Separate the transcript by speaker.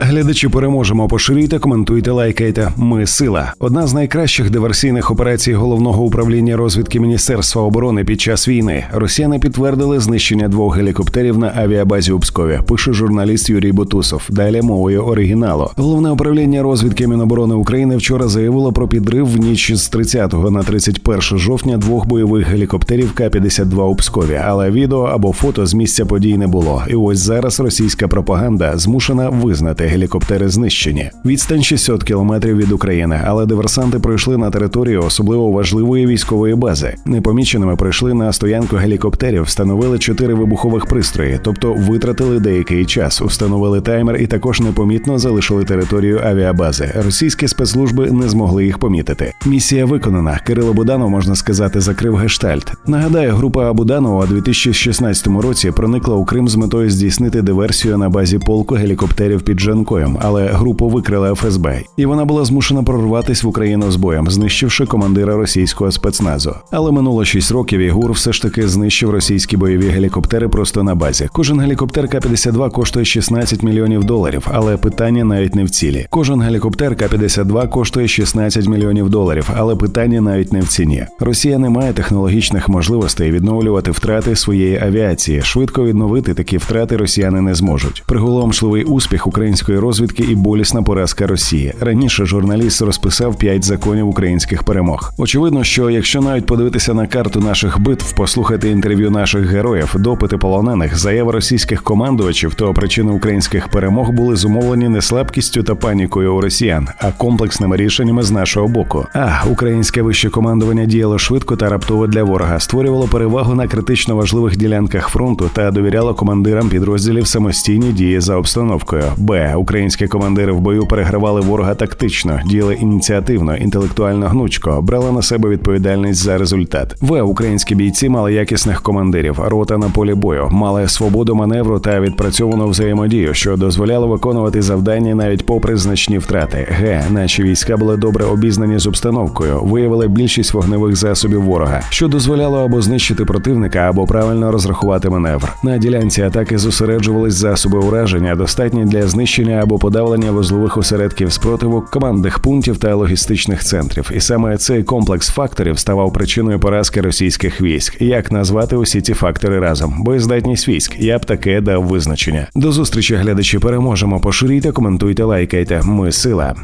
Speaker 1: Глядачі переможемо. Поширюйте, коментуйте, лайкайте. Ми сила. Одна з найкращих диверсійних операцій головного управління розвідки Міністерства оборони під час війни. Росіяни підтвердили знищення двох гелікоптерів на авіабазі у Пскові. Пише журналіст Юрій Бутусов. Далі мовою оригіналу. Головне управління розвідки Міноборони України вчора заявило про підрив в ніч з 30 на 31 жовтня двох бойових гелікоптерів К-52 у Пскові. Але відео або фото з місця подій не було. І ось зараз російська пропаганда змушена визнати гелікоптери знищені. Відстань 600 кілометрів від України, але диверсанти пройшли на територію особливо важливої військової бази. Непоміченими прийшли на стоянку гелікоптерів, встановили чотири вибухових пристрої, тобто витратили деякий час, установили таймер і також непомітно залишили територію авіабази. Російські спецслужби не змогли їх помітити. Місія виконана. Кирило Буданов, можна сказати, закрив гештальт. Нагадаю, група Буданова у 2016 році проникла у Крим з метою здійснити диверсію на базі полку гелікоптерів під Жанкоєм, але групу викрила ФСБ, і вона була змушена прорватися в Україну з боєм, знищивши командира російського спецназу. Але минуло 6 років, і ГУР все ж таки знищив російські бойові гелікоптери просто на базі. Кожен гелікоптер К-52 коштує 16 мільйонів доларів, але питання навіть не в цілі. Кожен гелікоптер К-52 коштує 16 мільйонів доларів, але питання навіть не в ціні. Росія не має технологічних можливостей відновлювати втрати своєї авіації. Швидко відновити такі втрати росіяни не зможуть. Приголомшливий успіх української розвідки і болісна поразка Росії. Раніше журналіст розписав п'ять законів українських перемог. Очевидно, що якщо навіть подивитися на карту наших битв, послухати інтерв'ю наших героїв, допити полонених, заяви російських командувачів, то причини українських перемог були зумовлені не слабкістю та панікою у росіян, а комплексними рішеннями з нашого боку. А українське вище командування діяло швидко та раптово для ворога, створювало перевагу на критично важливих ділянках фронту та довіряло командирам підрозділів самостійні дії за обстановкою. Б. Українські командири в бою перегравали ворога тактично, діяли ініціативно, інтелектуально гнучко, брали на себе відповідальність за результат. В. Українські бійці мали якісних командирів, рота на полі бою, мали свободу маневру та відпрацьовану взаємодію, що дозволяло виконувати завдання навіть попри значні втрати. Г. Наші війська були добре обізнані з обстановкою, виявили більшість вогневих засобів ворога, що дозволяло або знищити противника, або правильно розрахувати маневр. На ділянці атаки зосереджувались засоби ураження, достатні для знищення або подавлення вузлових осередків спротиву, командних пунктів та логістичних центрів. І саме цей комплекс факторів ставав причиною поразки російських військ. Як назвати усі ці фактори разом? Боєздатність військ. Я б таке дав визначення. До зустрічі, глядачі. Переможемо. Поширюйте, коментуйте, лайкайте. Ми сила.